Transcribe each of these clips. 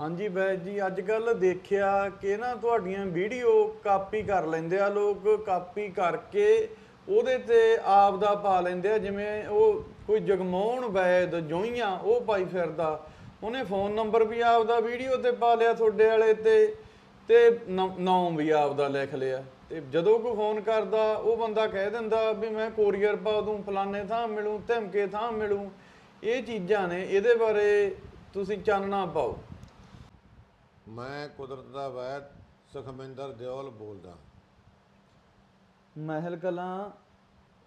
ਹਾਂਜੀ ਬੈਜ ਜੀ ਅੱਜ ਕੱਲ ਦੇਖਿਆ ਕਿ ਨਾ ਤੁਹਾਡੀਆਂ ਵੀਡੀਓ ਕਾਪੀ ਕਰ ਲੈਂਦੇ ਆ ਲੋਕ, ਕਾਪੀ ਕਰਕੇ ਉਹਦੇ ਤੇ ਆਪ ਦਾ ਪਾ ਲੈਂਦੇ ਆ, ਜਿਵੇਂ ਉਹ ਕੋਈ ਜਗਮੋਹਨ ਵੈਦ ਜੋਈਆਂ, ਉਹ ਪਾਈ ਫਿਰਦਾ। ਉਹਨੇ ਫੋਨ ਨੰਬਰ ਵੀ ਆਪ ਦਾ ਵੀਡੀਓ ਤੇ ਪਾ ਲਿਆ ਤੁਹਾਡੇ ਵਾਲੇ ਤੇ ਤੇ ਨਾਮ ਵੀ ਆਪ ਦਾ ਲਿਖ ਲਿਆ। ਤੇ ਜਦੋਂ ਕੋਈ ਫੋਨ ਕਰਦਾ, ਉਹ ਬੰਦਾ ਕਹਿ ਦਿੰਦਾ ਵੀ ਮੈਂ ਕੋਰੀਅਰ ਪਾ ਦੂੰ, ਫਲਾਣੇ ਥਾਂ ਮਿਲੂੰ, ਧਮਕੇ ਥਾਂ ਮਿਲੂੰ। ਇਹ ਚੀਜ਼ਾਂ ਨੇ, ਇਹਦੇ ਬਾਰੇ ਤੁਸੀਂ ਚਾਨਣਾ ਪਾਓ। ਮੈਂ ਕੁਦਰਤ ਦਾ ਵੈਦ ਸੁਖਮਿੰਦਰ ਦਿਓਲ ਬੋਲਦਾ। ਮਹਿਲ ਕਲਾਂ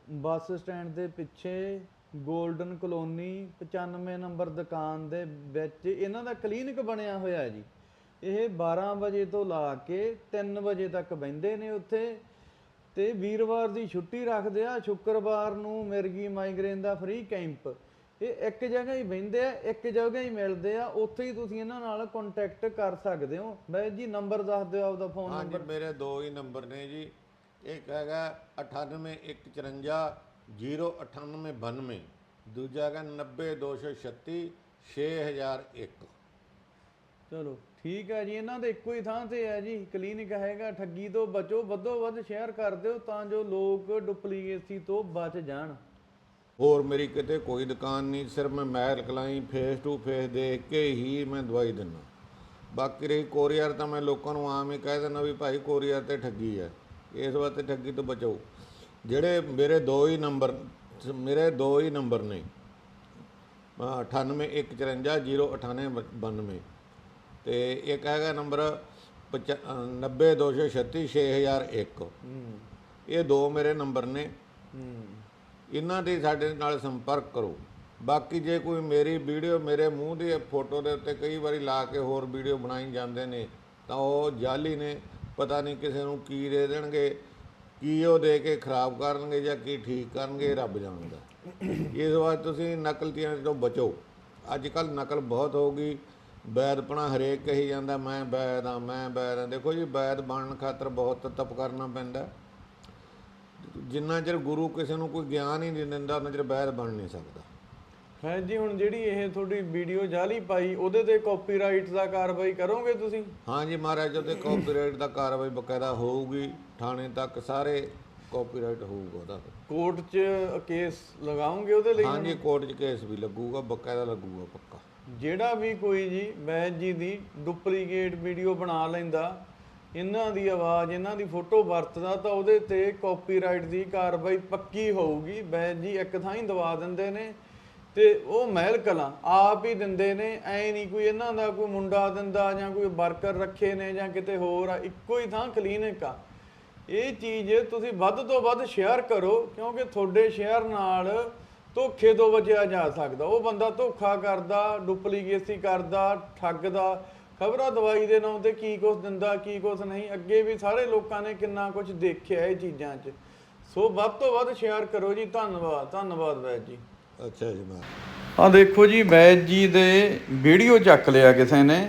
ਬੱਸ ਸਟੈਂਡ ਦੇ ਪਿੱਛੇ 골ਡਨ ਕਲੋਨੀ 95 ਨੰਬਰ ਦੁਕਾਨ ਦੇ ਵਿੱਚ ਇਹਨਾਂ ਦਾ ਕਲੀਨਿਕ ਬਣਿਆ ਹੋਇਆ ਹੈ ਜੀ। ਇਹ 12 ਵਜੇ ਤੋਂ ਲਾ ਕੇ 3 ਵਜੇ ਤੱਕ ਬਹਿੰਦੇ ਨੇ ਉੱਥੇ ਤੇ ਵੀਰਵਾਰ ਦੀ ਛੁੱਟੀ ਰੱਖਦੇ ਆ। ਸ਼ੁੱਕਰਵਾਰ ਨੂੰ ਮਿਰਗੀ ਮਾਈਗ੍ਰੇਨ ਦਾ ਫ੍ਰੀ ਕੈਂਪ। ਇਹ ਇੱਕ ਜਗ੍ਹਾ ਹੀ ਬਹਿੰਦੇ ਆ ਇੱਕ ਜਗ੍ਹਾ ਹੀ ਮਿਲਦੇ ਆ ਉੱਥੇ ਹੀ ਤੁਸੀਂ ਇਹਨਾਂ ਨਾਲ ਕੰਟੈਕਟ ਕਰ ਸਕਦੇ ਹੋ। ਮੈਂ ਜੀ ਨੰਬਰ ਦੱਸ ਦਿਓ ਆਪਦਾ ਫੋਨ ਹਾਂਜੀ ਨੰਬਰ ਮੇਰੇ ਦੋ ਹੀ ਨੰਬਰ ਨੇ ਜੀ। ਇੱਕ ਹੈਗਾ 98154 09892 ਦੂਜਾ ਹੈਗਾ 90236 6001 ਚਲੋ ਠੀਕ ਹੈ ਜੀ ਇਹਨਾਂ ਦੇ ਇੱਕੋ ਹੀ ਥਾਂ ਤੇ ਹੈ ਜੀ। ਕਲੀਨਿਕ ਹੈਗਾ ਠੱਗੀ ਤੋਂ ਬਚੋ ਵੱਧੋ ਵੱਧ ਸ਼ੇਅਰ ਕਰ ਦਿਓ ਤਾਂ ਜੋ ਲੋਕ ਡੁਪਲੀਕੇਸੀ ਤੋਂ ਬਚ ਜਾਣ। ਹੋਰ ਮੇਰੀ ਕਿਤੇ ਕੋਈ ਦੁਕਾਨ ਨਹੀਂ ਸਿਰਫ ਮੈਂ ਮਹਿਲ ਕਲਾਈ ਫੇਸ ਟੂ ਫੇਸ ਦੇਖ ਕੇ ਹੀ ਮੈਂ ਦਵਾਈ ਦਿੰਦਾ। ਬਾਕੀ ਰਹੀ ਕੋਰੀਅਰ ਤਾਂ ਮੈਂ ਲੋਕਾਂ ਨੂੰ ਆਮ ਹੀ ਕਹਿ ਦਿੰਦਾ ਵੀ ਭਾਈ ਕੋਰੀਅਰ ਤੇ ਠੱਗੀ ਹੈ। ਇਸ ਵਾਸਤੇ ਠੱਗੀ ਤੋਂ ਬਚੋ ਜਿਹੜੇ ਮੇਰੇ ਦੋ ਹੀ ਨੰਬਰ ਮੇਰੇ ਦੋ ਹੀ ਨੰਬਰ ਨੇ। 9815409892 ਤੇ ਇੱਕ ਹੈਗਾ ਨੰਬਰ 90236 ਇਹ ਦੋ ਮੇਰੇ ਨੰਬਰ ਨੇ। ਇਹਨਾਂ ਦੇ ਸਾਡੇ ਨਾਲ ਸੰਪਰਕ ਕਰੋ। ਬਾਕੀ ਜੇ ਕੋਈ ਮੇਰੀ ਵੀਡੀਓ ਮੇਰੇ ਮੂੰਹ ਦੀ ਫੋਟੋ ਦੇ ਉੱਤੇ ਕਈ ਵਾਰੀ ਲਾ ਕੇ ਹੋਰ ਵੀਡੀਓ ਬਣਾਈ ਜਾਂਦੇ ਨੇ, ਤਾਂ ਉਹ ਜਾਲੀ ਨੇ, ਪਤਾ ਨਹੀਂ ਕਿਸੇ ਨੂੰ ਕੀ ਦੇ ਦੇਣਗੇ, ਕੀ ਉਹ ਦੇ ਕੇ ਖਰਾਬ ਕਰਨਗੇ ਜਾਂ ਕੀ ਠੀਕ ਕਰਨਗੇ, ਰੱਬ ਜਾਣਦਾ। ਇਸ ਵਾਰ ਤੁਸੀਂ ਨਕਲਤੀਆਂ ਤੋਂ ਬਚੋ। ਅੱਜ ਕੱਲ ਨਕਲ ਬਹੁਤ ਹੋ ਗਈ। ਵੈਦਪਣਾ ਹਰੇਕ ਕਹੀ ਜਾਂਦਾ, ਮੈਂ ਵੈਦ ਆ ਮੈਂ ਬੈਦ ਆ ਦੇਖੋ ਜੀ ਵੈਦ ਬਣਨ ਖਾਤਰ ਬਹੁਤ ਤਪ ਕਰਨਾ ਪੈਂਦਾ। ਜਿੰਨਾ ਚਿਰ ਗੁਰੂ ਕਿਸੇ ਨੂੰ ਕੋਈ ਗਿਆਨ ਹੀ ਨਹੀਂ ਦਿੰਦਾ ਉਹਨਾਂ ਚਿਰ ਵੈਦ ਬਣ ਨਹੀਂ ਸਕਦਾ। ਹੈ ਜੀ ਹੁਣ ਜਿਹੜੀ ਇਹ ਤੁਹਾਡੀ ਵੀਡੀਓ ਜਾਲੀ ਪਾਈ ਉਹਦੇ ਤੇ ਕਾਪੀਰਾਈਟ ਦਾ ਕਾਰਵਾਈ ਕਰੋਗੇ ਤੁਸੀਂ? ਹਾਂਜੀ ਮਹਾਰਾਜ ਤੇ ਕਾਪੀਰਾਈਟ ਦਾ ਕਾਰਵਾਈ ਬਕਾਇਦਾ ਹੋਊਗੀ ਥਾਣੇ ਤੱਕ ਸਾਰੇ ਕਾਪੀਰਾਈਟ ਹੋਊਗਾ ਉਹਦਾ। ਕੋਰਟ 'ਚ ਕੇਸ ਲਗਾਓਗੇ ਉਹਦੇ ਲਈ? ਹਾਂਜੀ ਕੋਰਟ 'ਚ ਕੇਸ ਵੀ ਲੱਗੂਗਾ ਬਕਾਇਦਾ ਲੱਗੂਗਾ ਪੱਕਾ। ਜਿਹੜਾ ਵੀ ਕੋਈ ਜੀ ਬੈਜ ਜੀ ਦੀ ਡੁਪਲੀਕੇਟ ਵੀਡੀਓ ਬਣਾ ਲੈਂਦਾ ਇਹਨਾਂ ਦੀ ਆਵਾਜ਼, ਇਹਨਾਂ ਦੀ ਫੋਟੋ ਵਰਤਦਾ ਤਾਂ ਉਹਦੇ ਤੇ ਕਾਪੀਰਾਈਟ ਦੀ ਕਾਰਵਾਈ ਪੱਕੀ ਹੋਊਗੀ। ਬੈਜ ਜੀ, ਇੱਕ ਥਾਂ ਹੀ ਦਵਾ ਦਿੰਦੇ ਨੇ ਤੇ ਉਹ ਮਹਿਲ ਕਲਾਂ ਆਪ ਹੀ ਦਿੰਦੇ ਨੇ। ਐ ਨਹੀਂ ਕੋਈ ਇਹਨਾਂ ਦਾ ਕੋਈ ਮੁੰਡਾ ਦਿੰਦਾ ਜਾਂ ਕੋਈ ਵਰਕਰ ਰੱਖੇ ਨੇ ਜਾਂ ਕਿਤੇ ਹੋਰ ਆ, ਇੱਕੋ ਹੀ ਥਾਂ ਕਲੀਨਿਕ ਆ। ਇਹ ਚੀਜ਼ ਤੁਸੀਂ ਵੱਧ ਤੋਂ ਵੱਧ ਸ਼ੇਅਰ ਕਰੋ, ਕਿਉਂਕਿ ਤੁਹਾਡੇ ਸ਼ੇਅਰ ਨਾਲ ਧੋਖੇ ਤੋਂ ਬਚਿਆ ਜਾ ਸਕਦਾ। ਉਹ ਬੰਦਾ ਧੋਖਾ ਕਰਦਾ, ਡੁਪਲੀਕੇਸੀ ਕਰਦਾ, ਠੱਗਦਾ ਖਬਰਾਂ ਦਵਾਈ ਦੇ ਨਾਮ ਤੇ ਕੀ ਕੁਝ ਦਿੰਦਾ ਕੀ ਕੁਝ ਨਹੀਂ ਅੱਗੇ ਵੀ ਸਾਰੇ ਲੋਕਾਂ ਨੇ ਕਿੰਨਾ ਕੁਝ ਦੇਖਿਆ ਇਹ ਚੀਜ਼ਾਂ 'ਚ। ਸੋ ਵੱਧ ਤੋਂ ਵੱਧ ਸ਼ੇਅਰ ਕਰੋ ਜੀ ਧੰਨਵਾਦ ਧੰਨਵਾਦ ਵੈਦ ਜੀ। ਅੱਛਾ ਜੀ ਮੈਂ ਆ ਦੇਖੋ ਜੀ ਵੈਦ ਜੀ ਦੇ ਵੀਡੀਓ ਚੱਕ ਲਿਆ ਕਿਸੇ ਨੇ।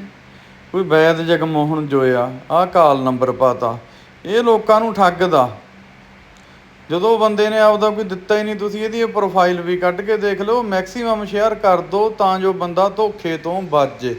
ਕੋਈ ਵੈਦ ਜਗਮੋਹਨ ਜੋਇਆ ਆਹ ਕਾਲ ਨੰਬਰ ਪਾਤਾ। ਇਹ ਲੋਕਾਂ ਨੂੰ ਠੱਗਦਾ। ਜਦੋਂ ਬੰਦੇ ਨੇ ਆਪਦਾ ਕੋਈ ਦਿੱਤਾ ਹੀ ਨਹੀਂ ਤੁਸੀਂ ਇਹਦੀ ਪ੍ਰੋਫਾਈਲ ਵੀ ਕੱਢ ਕੇ ਦੇਖ ਲਓ ਮੈਕਸਿਮਮ ਸ਼ੇਅਰ ਕਰ ਦਿਓ ਤਾਂ ਜੋ ਬੰਦਾ ਧੋਖੇ ਤੋਂ ਬਚ ਜੇ।